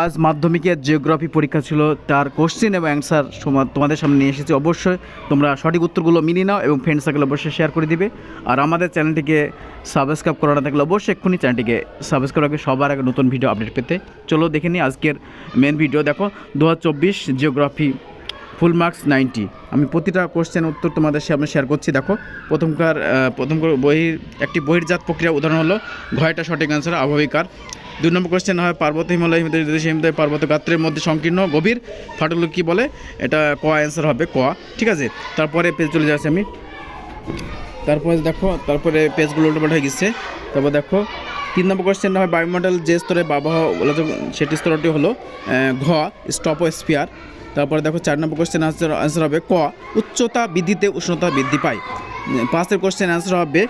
আজ মাধ্যমিকের জিওগ্রাফি পরীক্ষা ছিল, তার কোশ্চেন এবং অ্যান্সার তোমাদের সামনে নিয়ে এসেছি অবশ্যই। তোমরা সঠিক উত্তরগুলো মিলিয়ে নাও এবং ফ্রেন্ড সার্কেল অবশ্যই শেয়ার করে দিবে। আর আমাদের চ্যানেলটিকে সাবস্ক্রাইব করা না থাকলে অবশ্যই এক্ষুনি চ্যানেলটিকে সাবস্ক্রাইব রাখবে সবার আগে নতুন ভিডিও আপডেট পেতে। চলো দেখে নিই আজকের মেন ভিডিও দেখো দু হাজার চব্বিশ জিওগ্রাফি ফুল মার্কস নাইনটি আমি প্রতিটা কোশ্চেন উত্তর তোমাদের সামনে শেয়ার করছি। দেখো, প্রথমকার প্রথম বহির একটি বহির্জাত প্রক্রিয়া উদাহরণ হলো, ঘয়টা সঠিক অ্যান্সার অভাবিকার দুই নম্বর কোশ্চেন হয় পার্বত্য হিমালয় হিমদের পার্বত্য গাত্রের মধ্যে সংকীর্ণ গভীর। ফাটল কী বলে? এটা ক অ্যান্সার হবে, ক। ঠিক আছে? তারপরে পেজ চলে যাচ্ছে আমি। তারপরে দেখো, তারপরে পেজগুলো উল্টোপাল্টা হয়ে গেছে। তারপর দেখো, তিন নম্বর কোয়েশ্চেন হয় বায়ুমণ্ডল যে স্তরে বাবাহ সেটি স্তরটি হলো ঘ স্টপোস্ফিয়ার তারপরে দেখো, চার নম্বর কোয়েশ্চেন আনসার আনসার হবে ক, উচ্চতা বৃদ্ধিতে উষ্ণতা বৃদ্ধি পায়। পাঁচের কোয়েশ্চেন আনসার হবে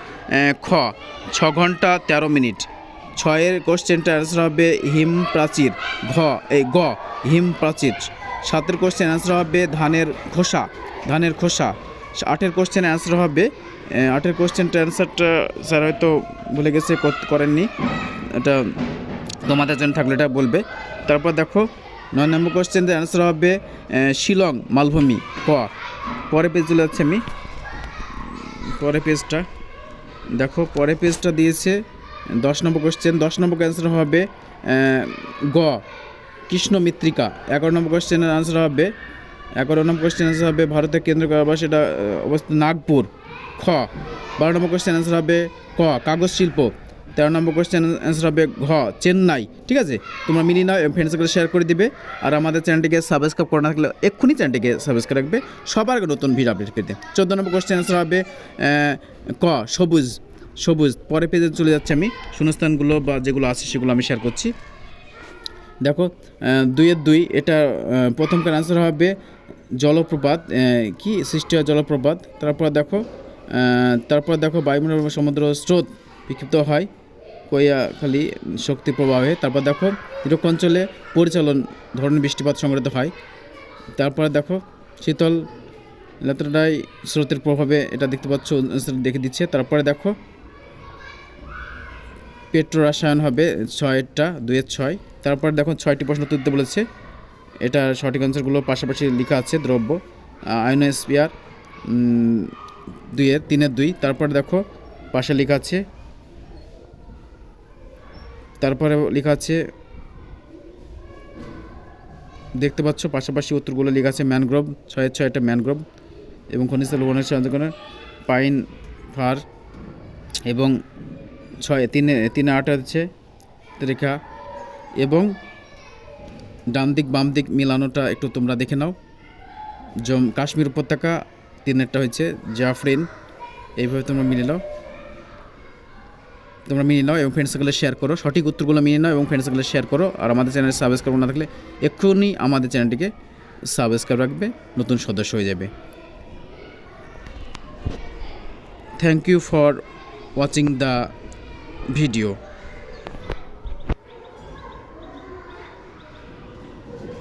খ, ছ ঘণ্টা তেরো মিনিট। ছয়ের কোশ্চেনটা অ্যান্সার হবে হিম প্রাচীর, ঘ এই গ, হিম প্রাচীর। সাতের কোশ্চেন অ্যান্সার হবে ধানের খোসা ধানের খোসা। আটের কোশ্চেন অ্যান্সার হবে আটের কোশ্চেনটা অ্যান্সারটা স্যার হয়তো ভুলে গেছে করেননি। এটা তোমাদের জন্য থাকলে এটা বলবে। তারপর দেখো, নয় নম্বর কোশ্চেনের অ্যান্সার হবে শিলং, মালভূমি, ক। পরে পেজ চলে যাচ্ছে আমি। পরে পেজটা দেখো পরে পেজটা দিয়েছে দশ নম্বর কোশ্চেন দশ নম্বর অ্যান্সার হবে গ, কৃষ্ণ মৃত্তিকা। এগারো নম্বর কোশ্চেনের আনসার হবে, এগারো নম্বর কোশ্চেন আনসার হবে ভারতের কেন্দ্র কারাবাস সেটা অবস্থিত নাগপুর। খ, বারো নম্বর কোশ্চেন আনসার হবে ক, কাগজ শিল্প। তেরো নম্বর কোশ্চেন অ্যান্সার হবে ঘ, চেন্নাই। ঠিক আছে? তোমরা মিলিয়ে নাও, এবং ফ্রেন্ডসকে শেয়ার করে দিবে। আর আমাদের চ্যানেলটিকে সাবস্ক্রাইব করে না থাকলে এক্ষুনি চ্যানেলটিকে সাবস্ক্রাইব রাখবে। সবার নতুন ভিডিও আপডেট পেতে। চোদ্দ নম্বর কোশ্চেন অ্যান্সার হবে ক, সবুজ। সবুজ পরে পেজে চলে যাচ্ছে আমি। শূন্যস্থানগুলো বা যেগুলো আছে সেগুলো আমি শেয়ার করছি। দেখো দুইয়ের দুই, এটা প্রথমকার আনসার হবে জলপ্রপাত কি? সৃষ্টি হয় জলপ্রপাত। তারপর দেখো তারপর দেখো বায়ুমণ্ডল সমুদ্র স্রোত বিক্ষিপ্ত হয় কৈয়াখালী শক্তি প্রবাহে। তারপর দেখো নিরক্ষ অঞ্চলে পরিচালন ধরনের বৃষ্টিপাত সংঘটিত হয়। তারপরে দেখো, শীতল লেত্রাডাই স্রোতের প্রভাবে এটা দেখতে পাচ্ছ দেখে দিচ্ছে। তারপরে দেখো পেট্রো রাসায়ন হবে ছয়টা, দুয়ের ছয়। তারপর দেখো ছয়টি প্রশ্ন তুলতে বলেছে। এটা সঠিক অ্যান্সারগুলো পাশাপাশি লেখা আছে, দ্রব্য আয়নোস্পিয়ার দুইয়ের তিনের দুই। তারপর দেখো পাশে লেখা আছে, তারপরে লেখা আছে, দেখতে পাচ্ছ পাশাপাশি উত্তরগুলো লেখা আছে ম্যানগ্রোভ, ছয়ের ছয়টা ম্যানগ্রোভ এবং খনিজ তেল বনের পাইন, ফার এবং ছয়, তিনে তিনে আট আছে, রেখা। এবং ডান দিক, বাম দিক মিলানোটা একটু তোমরা দেখে নাও। জম, কাশ্মীর উপত্যকা তিনেরটা হয়েছে, জাফরিন, এইভাবে তোমরা মিলে নাও। তোমরা মিলিয়ে নাও এবং ফ্রেন্ড সার্কেলে শেয়ার করো। সঠিক উত্তরগুলো মিলিয়ে নাও এবং ফ্রেন্ড সার্কেলে শেয়ার করো। আর আমাদের চ্যানেলে সাবস্ক্রাইব না থাকলে এক্ষুনি আমাদের চ্যানেলটিকে সাবস্ক্রাইব রাখবে, নতুন সদস্য হয়ে যাবে। Thank you for watching the video.